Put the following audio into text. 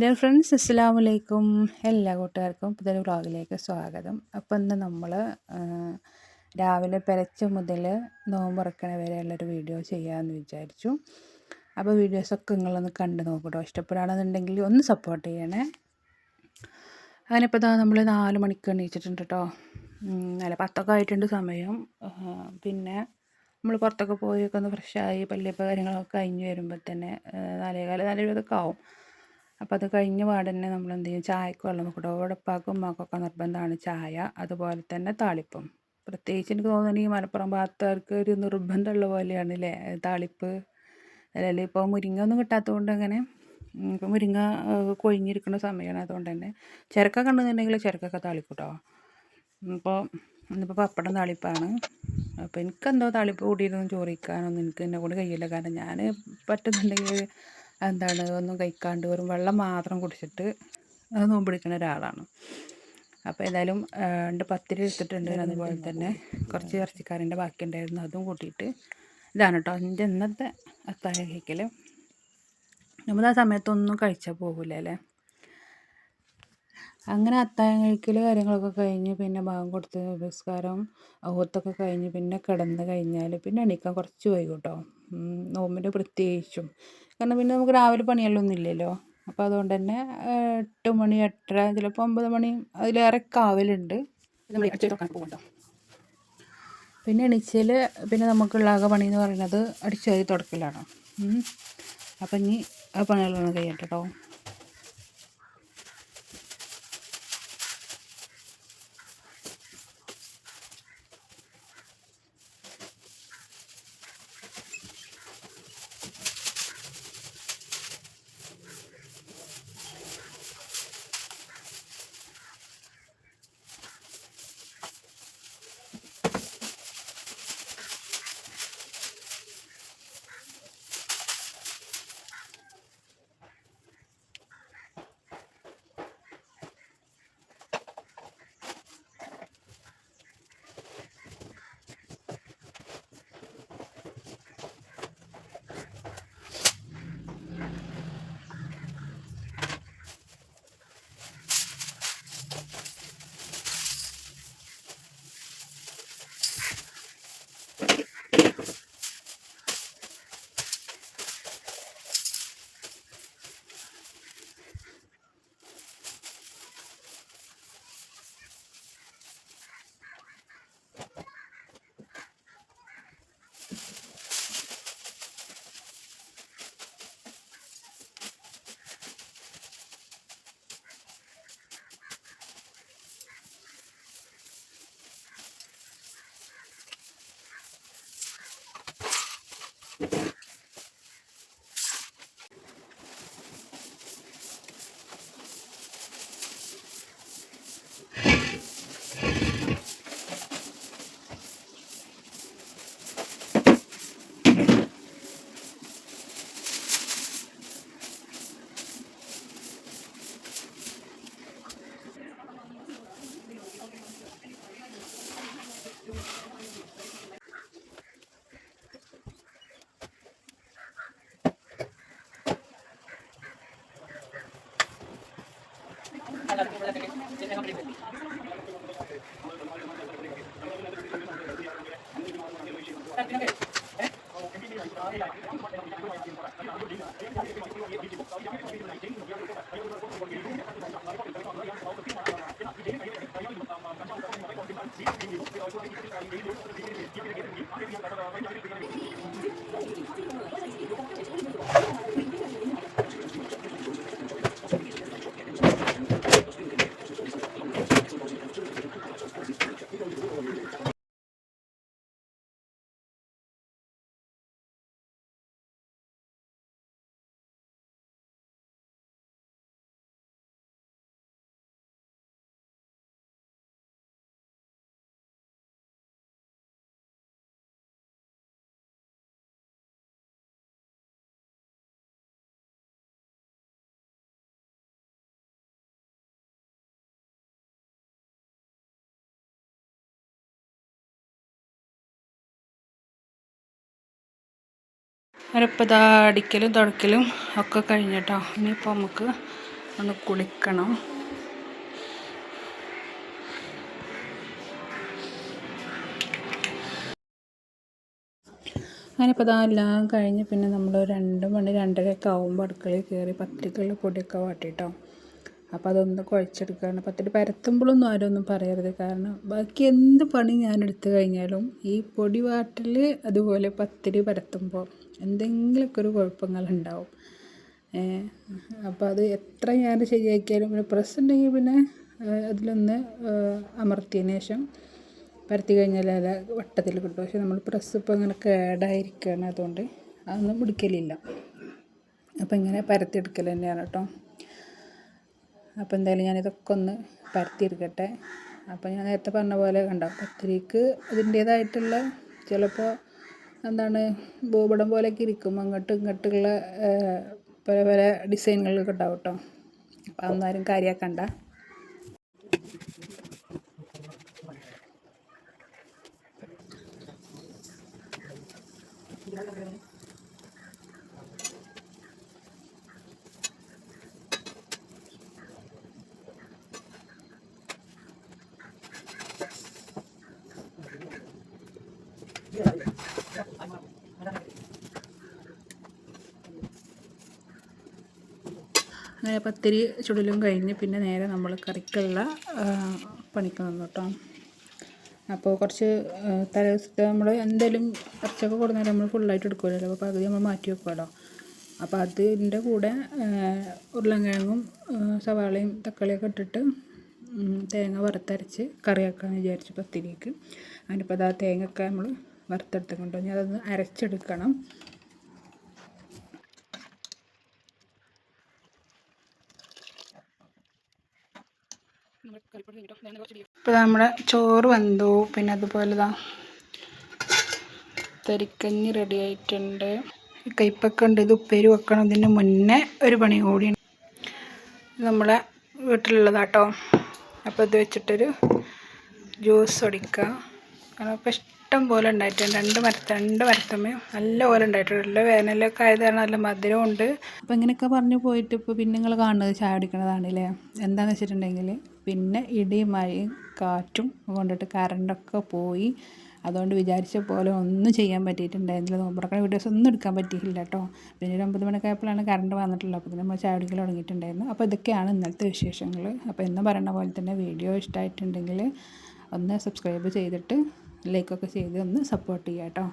Dear friends അസ്സാം വലൈക്കും എല്ലാ കൂട്ടുകാർക്കും പുതിയൊരു വ്ളോഗിലേക്ക് സ്വാഗതം. അപ്പോൾ ഇന്ന് നമ്മൾ രാവിലെ പെരച്ച മുതൽ നോമ്പുറക്കണ വരെയുള്ളൊരു വീഡിയോ ചെയ്യാമെന്ന് വിചാരിച്ചു. അപ്പോൾ വീഡിയോസൊക്കെ നിങ്ങളൊന്ന് കണ്ടു നോക്കട്ടോ. ഇഷ്ടപ്പെടുകയാണെന്നുണ്ടെങ്കിൽ ഒന്ന് സപ്പോർട്ട് ചെയ്യണേ. അങ്ങനെ ഇപ്പോൾ ഇതാ നമ്മൾ നാല് മണിക്ക് എണീച്ചിട്ടുണ്ട് കേട്ടോ അല്ല പത്തൊക്കെ ആയിട്ടുണ്ട് സമയം. പിന്നെ നമ്മൾ പുറത്തൊക്കെ പോയൊക്കെ ഒന്ന് ഫ്രഷായി പല്ലിയപ്പോൾ കാര്യങ്ങളൊക്കെ കഴിഞ്ഞ് വരുമ്പോൾ തന്നെ നാലേകാൽ നാലെഴുപതൊക്കെ ആവും. അപ്പോൾ അത് കഴിഞ്ഞ പാടന്നെ നമ്മൾ എന്ത് ചെയ്യും ചായക്ക് വെള്ളം വെക്കും ഉടപ്പാക്കും ഉമ്മാക്കൊക്കെ നിർബന്ധമാണ് ചായ അതുപോലെ തന്നെ താളിപ്പും. പ്രത്യേകിച്ച് എനിക്ക് തോന്നുന്നത് ഈ മലപ്പുറം ഭാഗത്തുകാർക്ക് ഒരു നിർബന്ധമുള്ള പോലെയാണ് അല്ലേ താളിപ്പ്. അല്ലെങ്കിൽ ഇപ്പോൾ മുരിങ്ങ ഒന്നും കിട്ടാത്തതുകൊണ്ട് അങ്ങനെ ഇപ്പോൾ മുരിങ്ങ കൊഴിഞ്ഞിരിക്കുന്ന സമയമാണ് അതുകൊണ്ട് തന്നെ ചിരക്കൊക്കെ കണ്ടെന്നുണ്ടെങ്കിൽ ചിരക്കൊക്കെ താളിക്കൂട്ടോ കേട്ടോ ഇപ്പോൾ ഇന്നിപ്പോൾ പപ്പടം താളിപ്പാണ്. അപ്പോൾ എനിക്കെന്തോ താളിപ്പ് കൂടിയിരുന്നു ചോറിക്കാനൊന്നും എനിക്ക് എന്നെ കൊണ്ട് കഴിയില്ല. കാരണം ഞാൻ പറ്റുന്നുണ്ടെങ്കിൽ എന്താണ് ഒന്നും കഴിക്കാണ്ട് വെറും വെള്ളം മാത്രം കുടിച്ചിട്ട് നോമ്പ് പിടിക്കുന്ന ഒരാളാണ്. അപ്പോൾ ഏതായാലും രണ്ട് പത്തിരി എടുത്തിട്ടുണ്ട്. അതുപോലെ തന്നെ കുറച്ച് ഇറച്ചിക്കാരന്റെ ബാക്കി ഉണ്ടായിരുന്നു അതും കൂട്ടിയിട്ട് ഇതാണ് കേട്ടോ എന്റെ ഇന്നത്തെ അത്താഴ കഴിക്കൽ നമ്മൾ ആ സമയത്തൊന്നും കഴിച്ചാൽ പോകില്ല അല്ലേ? അങ്ങനെ അത്താഴം കഴിക്കൽ കാര്യങ്ങളൊക്കെ കഴിഞ്ഞ് പിന്നെ ഭാഗം കൊടുത്ത് നമസ്കാരം ഓത്തൊക്കെ കഴിഞ്ഞ് പിന്നെ കിടന്ന് കഴിഞ്ഞാൽ പിന്നെ എണീക്കാൻ കുറച്ച് വൈകും കേട്ടോ നോമ്പിന്റെ പ്രത്യേകിച്ചും. കാരണം പിന്നെ നമുക്ക് രാവിലെ പണിയെല്ലാം ഇല്ലല്ലോ അപ്പോൾ അതുകൊണ്ട് തന്നെ എട്ട് മണി എട്ടര ചിലപ്പോൾ ഒമ്പത് മണി അതിലേറെ കാവലുണ്ട് പിന്നെ എണീച്ചയിൽ പിന്നെ നമുക്കുള്ള ആകെ പണി എന്ന് പറയുന്നത് അടിച്ചു വാരി തുടക്കലാണ്. അപ്പം ഇനി ആ പണികളൊന്നും കഴിയട്ടെ കേട്ടോ അവരിപ്പോൾ ഇതാ അടിക്കലും തുടക്കലും ഒക്കെ കഴിഞ്ഞിട്ടോ. ഇനിയിപ്പോൾ നമുക്ക് ഒന്ന് കുളിക്കണം. അങ്ങനെ ഇപ്പോൾ എല്ലാം കഴിഞ്ഞ് പിന്നെ നമ്മൾ രണ്ട് മണി രണ്ടരയൊക്കെ ആകുമ്പോൾ അടുക്കളയിൽ കയറി പത്തിരിക്കുള്ള പൊടിയൊക്കെ വാട്ടിട്ടോ. അപ്പോൾ അതൊന്ന് കുഴച്ചെടുക്കുകയാണ് പത്തിരി പരത്തുമ്പോഴൊന്നും ആരും ഒന്നും പറയരുത്. കാരണം ബാക്കി എന്ത് പണി ഞാൻ എടുത്തു കഴിഞ്ഞാലും ഈ പൊടി വാട്ടൽ അതുപോലെ പത്തിരി പരത്തുമ്പോൾ എന്തെങ്കിലുമൊക്കെ ഒരു കുഴപ്പങ്ങളുണ്ടാവും. അപ്പോൾ അത് എത്ര ഞാൻ ശരിയാക്കിയാലും പിന്നെ പ്രസ് ഉണ്ടെങ്കിൽ പിന്നെ അതിലൊന്ന് അമർത്തിയതിന് ശേഷം പരത്തി കഴിഞ്ഞാൽ അല്ല വട്ടത്തിൽ കിട്ടും. പക്ഷെ നമ്മൾ പ്രസ് ഇപ്പോൾ ഇങ്ങനെ കേടായിരിക്കുകയാണ് അതുകൊണ്ട് അതൊന്നും പിടിക്കലില്ല. അപ്പോൾ ഇങ്ങനെ പരത്തിയെടുക്കൽ തന്നെയാണ് കേട്ടോ. അപ്പോൾ എന്തായാലും ഞാനിതൊക്കെ ഒന്ന് പരത്തിയെടുക്കട്ടെ. അപ്പോൾ ഞാൻ നേരത്തെ പറഞ്ഞ പോലെ കണ്ടോ പത്തിരിക്ക് അതിന്റേതായിട്ടുള്ള ചിലപ്പോൾ എന്താണ് ഭൂപടം പോലെയൊക്കെ ഇരിക്കും. അങ്ങോട്ടും ഇങ്ങോട്ടുള്ള പല പല ഡിസൈനുകളൊക്കെ ഉണ്ടാവും കേട്ടോ. അപ്പം അതൊന്നും ആരും കാര്യമാക്കണ്ട അങ്ങനെ പത്തിരി ചുടലും കഴിഞ്ഞ് പിന്നെ നേരെ നമ്മൾ കറിക്കുള്ള പണിക്ക് നിന്നു കേട്ടോ അപ്പോൾ കുറച്ച് തലേ ദിവസത്തെ നമ്മൾ എന്തെങ്കിലും ഇറച്ചിയൊക്കെ കൊടുന്നാൽ നമ്മൾ ഫുള്ളായിട്ട് എടുക്കുമല്ലോ അപ്പോൾ പകുതി നമ്മൾ മാറ്റി വെക്കുമല്ലോ അപ്പോൾ അതിന്റെ കൂടെ ഉരുളൻകിഴങ്ങും സവാളയും തക്കാളിയൊക്കെ ഇട്ടിട്ട് തേങ്ങ വറുത്തരച്ച് കറിയാക്കാമെന്ന് വിചാരിച്ചു പത്തിരിക്ക്. അതിനിപ്പോൾ അതാ തേങ്ങയൊക്കെ നമ്മൾ വറുത്തെടുത്തുകൊണ്ട് ഇനി അതൊന്ന് അരച്ചെടുക്കണം. ഇപ്പോൾ നമ്മുടെ ചോറ് വന്നു പിന്നെ അതുപോലെ ഇതാ തരിക്കഞ്ഞി റെഡി ആയിട്ടുണ്ട്. കയ്പ്പൊക്കെ ഉണ്ട്. ഇത് ഉപ്പേരി വെക്കണം. ഇതിന് മുന്നേ ഒരു പണി കൂടി നമ്മളെ വീട്ടിലുള്ളതാട്ടോ. അപ്പോൾ ഇത് വെച്ചിട്ടൊരു ജ്യൂസ് അടിക്കുക അപ്പോൾ ഇഷ്ടം പോലെ ഉണ്ടായിട്ടുണ്ട്. രണ്ട് മരത്ത രണ്ട് മരത്തമ്മയും നല്ല പോലെ ഉണ്ടായിട്ടുണ്ട്. നല്ല വേനലൊക്കെ ആയത് കാരണം നല്ല മധുരവും ഉണ്ട്. അപ്പോൾ ഇങ്ങനെയൊക്കെ പറഞ്ഞു പോയിട്ട് ഇപ്പോൾ പിന്നെ നിങ്ങൾ കാണുന്നത് ചായ അടിക്കണതാണല്ലേ എന്താണെന്ന് വെച്ചിട്ടുണ്ടെങ്കിൽ പിന്നെ ഇടിയും മഴയും കാറ്റും കൊണ്ടിട്ട് കറണ്ടൊക്കെ പോയി. അതുകൊണ്ട് വിചാരിച്ച പോലെ ഒന്നും ചെയ്യാൻ പറ്റിയിട്ടുണ്ടായിരുന്നില്ല. നോമ്പുറക്കണ വീഡിയോസ് ഒന്നും എടുക്കാൻ പറ്റിയില്ല കേട്ടോ പിന്നെ ഒരു ഒമ്പത് മണിക്കായപ്പോഴാണ് കറണ്ട് വന്നിട്ടുള്ളത്. അപ്പോൾ നമ്മൾ ചായ കുടിക്കൽ തുടങ്ങിയിട്ടുണ്ടായിരുന്നു. അപ്പോൾ ഇതൊക്കെയാണ് ഇന്നലത്തെ വിശേഷങ്ങൾ. അപ്പോൾ എന്ന് പറയുന്ന പോലെ തന്നെ വീഡിയോ ഇഷ്ടമായിട്ടുണ്ടെങ്കിൽ ഒന്ന് സബ്സ്ക്രൈബ് ചെയ്തിട്ട് ലൈക്കൊക്കെ ചെയ്ത് ഒന്ന് സപ്പോർട്ട് ചെയ്യാം കേട്ടോ